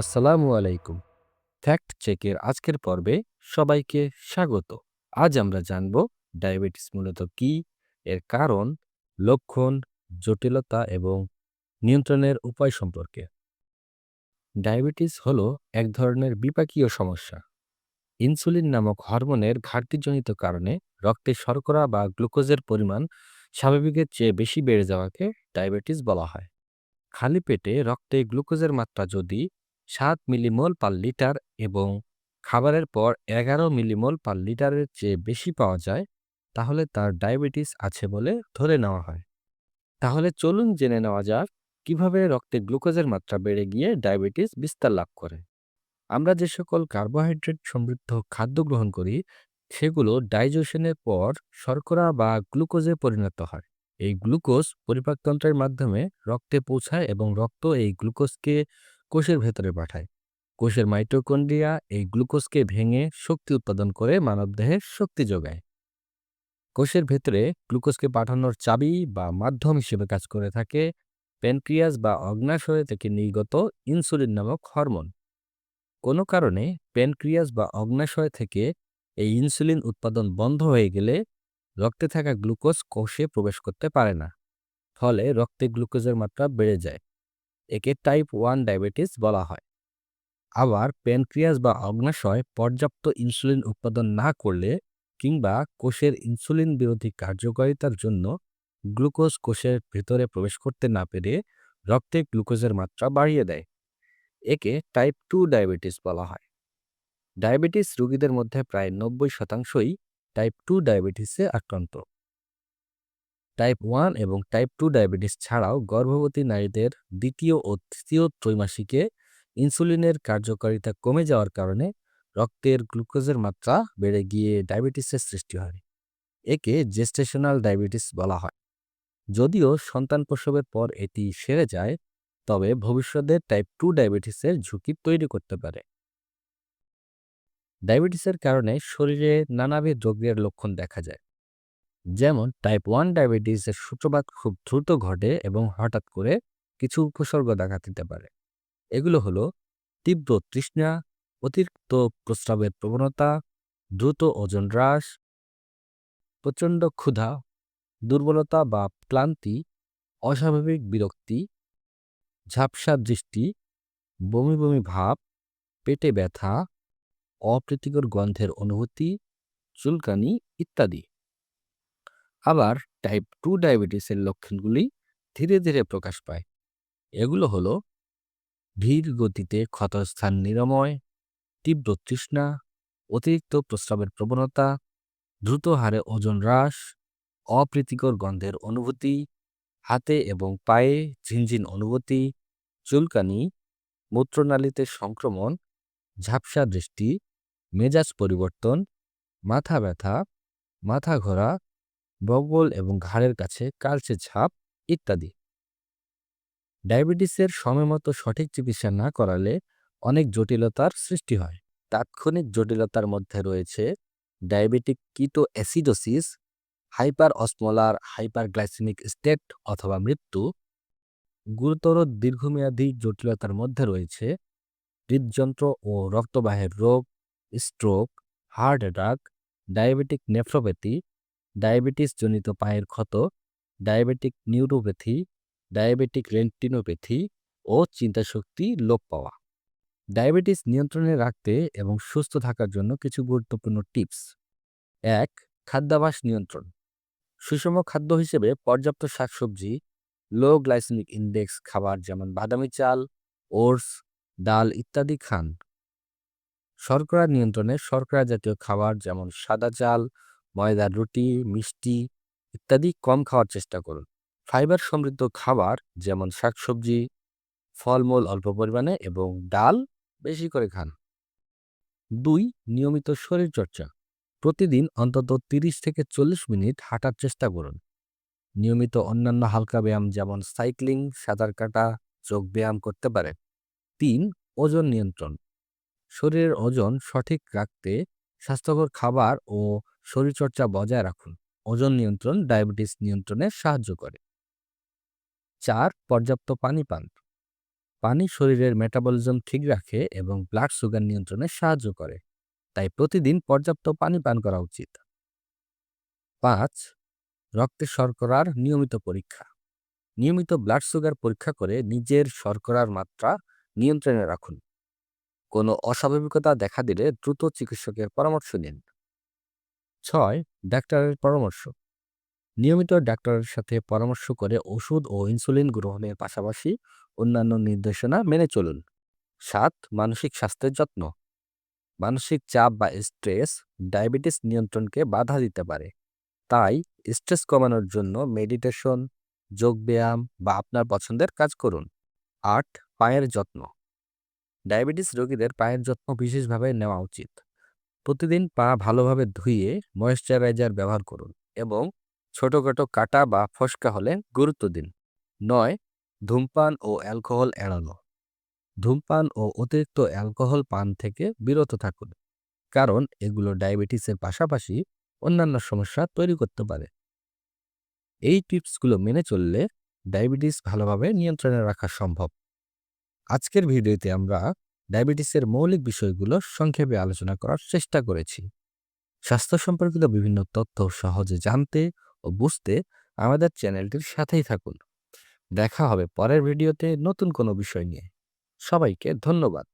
আসসালামু আলাইকুম। ফ্যাক্ট চেকের আজকের পর্বে সবাইকে স্বাগত। আজ আমরা জানব ডায়াবেটিস মূলত কি, এর কারণ, লক্ষণ, জটিলতা এবং নিয়ন্ত্রণের উপায় সম্পর্কে। ডায়াবেটিস হলো এক ধরনের বিপাকীয় সমস্যা। ইনসুলিন নামক হরমোনের ঘাটতিজনিত কারণে রক্তে শর্করা বা গ্লুকোজের পরিমাণ স্বাভাবিকের চেয়ে বেশি বেড়ে যাওয়াকে ডায়াবেটিস বলা হয়। খালি পেটে রক্তে গ্লুকোজের মাত্রা যদি সাত মিলিমোল পার লিটার এবং খাবারের পর এগারো মিলিমোল পার লিটারের চেয়ে বেশি পাওয়া যায়, তাহলে তার ডায়াবেটিস আছে বলে ধরে নেওয়া হয়। তাহলে চলুন জেনে নেওয়া যাক কীভাবে রক্তে গ্লুকোজের মাত্রা বেড়ে গিয়ে ডায়াবেটিস বিস্তার লাভ করে। আমরা যে সকল কার্বোহাইড্রেট সমৃদ্ধ খাদ্য গ্রহণ করি, সেগুলো ডাইজেশনের পর শর্করা বা গ্লুকোজে পরিণত হয়। এই গ্লুকোজ পরিপাকতন্ত্রের মাধ্যমে রক্তে পৌঁছায় এবং রক্ত এই গ্লুকোজকে কোষের ভেতরে পাঠায়। কোষের মাইটোকন্ড্রিয়া এই গ্লুকোজকে ভেঙে শক্তি উৎপাদন করে মানবদেহে শক্তি যোগায়। কোষের ভেতরে গ্লুকোজকে পাঠানোর চাবি বা মাধ্যম হিসেবে কাজ করে থাকে প্যানক্রিয়াস বা অগ্নাশয় থেকে নির্গত ইনসুলিন নামক হরমোন। কোনো কারণে প্যানক্রিয়াস বা অগ্নাশয় থেকে এই ইনসুলিন উৎপাদন বন্ধ হয়ে গেলে রক্তে থাকা গ্লুকোজ কোষে প্রবেশ করতে পারে না। ফলে রক্তে গ্লুকোজের মাত্রা বেড়ে যায়। একে টাইপ ওয়ান ডায়াবেটিস বলা হয়। আবার প্যানক্রিয়াস বা অগ্নাশয় পর্যাপ্ত ইনসুলিন উৎপাদন না করলে কিংবা কোষের ইনসুলিন বিরোধী কার্যকারিতার জন্য গ্লুকোজ কোষের ভেতরে প্রবেশ করতে না পেরে রক্তে গ্লুকোজের মাত্রা বাড়িয়ে দেয়। একে টাইপ টু ডায়াবেটিস বলা হয়। ডায়াবেটিস রোগীদের মধ্যে প্রায় নব্বই শতাংশই টাইপ টু ডায়াবেটিসে আক্রান্ত। টাইপ ওয়ান এবং টাইপ টু ডায়াবেটিস ছাড়াও গর্ভবতী নারীদের দ্বিতীয় ও তৃতীয় ত্রৈমাসিকে ইনসুলিনের কার্যকারিতা কমে যাওয়ার কারণে রক্তের গ্লুকোজের মাত্রা বেড়ে গিয়ে ডায়াবেটিসের সৃষ্টি হয়। একে জেস্টেশনাল ডায়াবেটিস বলা হয়। যদিও সন্তান প্রসবের পর এটি সেরে যায়, তবে ভবিষ্যতে টাইপ টু ডায়াবেটিসের ঝুঁকি তৈরি করতে পারে। ডায়াবেটিসের কারণে শরীরে নানাবিধ রোগের লক্ষণ দেখা যায়। যেমন টাইপ ওয়ান ডায়াবেটিসের সূত্রপাত খুব দ্রুত ঘটে এবং হঠাৎ করে কিছু উপসর্গ দেখা দিতে পারে। এগুলো হলো তীব্র তৃষ্ণা, অতিরিক্ত প্রস্রাবের প্রবণতা, দ্রুত ওজন হ্রাস, প্রচণ্ড ক্ষুধা, দুর্বলতা বা ক্লান্তি, অস্বাভাবিক বিরক্তি, ঝাপসা দৃষ্টি, বমি বমি ভাব, পেটে ব্যথা, অপ্রীতিকর গন্ধের অনুভূতি, চুলকানি ইত্যাদি। আবার টাইপ টু ডায়াবেটিসের লক্ষণগুলি ধীরে ধীরে প্রকাশ পায়। এগুলো হলো ধীর গতিতে ক্ষতস্থান নিরাময়, তীব্র তৃষ্ণা, অতিরিক্ত প্রস্রাবের প্রবণতা, দ্রুত হারে ওজন হ্রাস, অপ্রীতিকর গন্ধের অনুভূতি, হাতে এবং পায়ে ঝিনঝিন অনুভূতি, চুলকানি, মূত্রনালীতে সংক্রমণ, ঝাপসা দৃষ্টি, মেজাজ পরিবর্তন, মাথা ব্যথা, মাথা ঘোরা বগল এবং ঘাড়ের কাছে কালচে ছাপ ইত্যাদি। ডায়াবেটিসের সময়মতো সঠিক চিকিৎসা না করালে অনেক জটিলতার সৃষ্টি হয়। তাৎক্ষণিক জটিলতার মধ্যে রয়েছে diabetic ketoacidosis hyperosmolar hyperglycemic state অথবা মৃত্যু, গুরুতর দীর্ঘমেয়াদী জটিলতার মধ্যে রয়েছে হৃদযন্ত্র ও রক্তবাহের রোগ, stroke, heart attack, diabetic nephropathy diabetes জনিত পায়ের ক্ষত, ডায়াবেটিক নিউরোপ্যাথি, ডায়াবেটিক রেন্টিনোপ্যাথি ও চিন্তাশক্তি লোপ পাওয়া। ডায়াবেটিস নিয়ন্ত্রণে রাখতে এবং সুস্থ থাকার জন্য কিছু গুরুত্বপূর্ণ টিপস। এক, খাদ্যাভাস নিয়ন্ত্রণ। সুষম খাদ্য হিসেবে পর্যাপ্ত শাকসবজি লো গ্লাইসেমিক ইন্ডেক্স খাবার যেমন বাদামি চাল, ওটস, ডাল ইত্যাদি খান। শর্করা নিয়ন্ত্রণে শর্করা জাতীয় খাবার যেমন সাদা চাল ময়দার রুটি, মিষ্টি ইত্যাদি কম খাওয়ার চেষ্টা করুন। ফাইবার সমৃদ্ধ খাবার যেমন শাকসবজি, ফলমূল অল্প পরিমাণে এবং ডাল বেশি করে খান। দুই, নিয়মিত শরীরচর্চা। প্রতিদিন অন্তত তিরিশ থেকে চল্লিশ মিনিট হাঁটার চেষ্টা করুন। নিয়মিত অন্যান্য হালকা ব্যায়াম যেমন সাইক্লিং, সাঁতার কাটা, যোগ ব্যায়াম করতে পারেন। তিন, ওজন নিয়ন্ত্রণ। শরীরের ওজন সঠিক রাখতে স্বাস্থ্যকর খাবার ও শরীরচর্চা বজায় রাখুন। ওজন নিয়ন্ত্রণ, ডায়াবেটিস নিয়ন্ত্রণে সাহায্য করে। চার, পর্যাপ্ত পানি পান। পানি শরীরের মেটাবলিজম ঠিক রাখে এবং ব্লাড সুগার নিয়ন্ত্রণে সাহায্য করে, তাই প্রতিদিন পর্যাপ্ত পানি পান করা উচিত। পাঁচ, রক্তে শর্করার নিয়মিত পরীক্ষা। নিয়মিত ব্লাড সুগার পরীক্ষা করে নিজের শর্করার মাত্রা নিয়ন্ত্রণে রাখুন। কোনো অস্বাভাবিকতা দেখা দিলে দ্রুত চিকিৎসকের পরামর্শ নিন। ছয়, ডাক্তারের পরামর্শ। নিয়মিত ডাক্তারের সাথে পরামর্শ করে ওষুধ ও ইনসুলিন গ্রহণের পাশাপাশি অন্যান্য নির্দেশনা মেনে চলুন। সাত, মানসিক স্বাস্থ্যের যত্ন। মানসিক চাপ বা স্ট্রেস ডায়াবেটিস নিয়ন্ত্রণকে বাধা দিতে পারে। তাই স্ট্রেস কমানোর জন্য মেডিটেশন যোগব্যায়াম বা আপনার পছন্দের কাজ করুন। আট, পায়ের যত্ন। ডায়াবেটিস রোগীদের পায়ের যত্ন বিশেষভাবে নেওয়া উচিত। প্রতিদিন পা ভালোভাবে ধুয়ে ময়েশ্চারাইজার ব্যবহার করুন এবং ছোটখাটো কাটা বা ফসকা হলে গুরুত্ব দিন। নয়, ধূমপান ও অ্যালকোহল এড়ানো। ধূমপান ও অতিরিক্ত অ্যালকোহল পান থেকে বিরত থাকুন, কারণ এগুলো ডায়াবেটিসের পাশাপাশি অন্যান্য সমস্যা তৈরি করতে পারে। এই টিপসগুলো মেনে চললে ডায়াবেটিস ভালোভাবে নিয়ন্ত্রণে রাখা সম্ভব। আজকের ভিডিওতে আমরা ডায়াবেটিসের মৌলিক বিষয়গুলো সংক্ষেপে আলোচনা করার চেষ্টা করেছি। স্বাস্থ্য সম্পর্কিত বিভিন্ন তথ্য সহজে জানতে ও বুঝতে আমাদের চ্যানেলটির সাথেই থাকুন। দেখা হবে পরের ভিডিওতে নতুন কোনো বিষয় নিয়ে। সবাইকে ধন্যবাদ।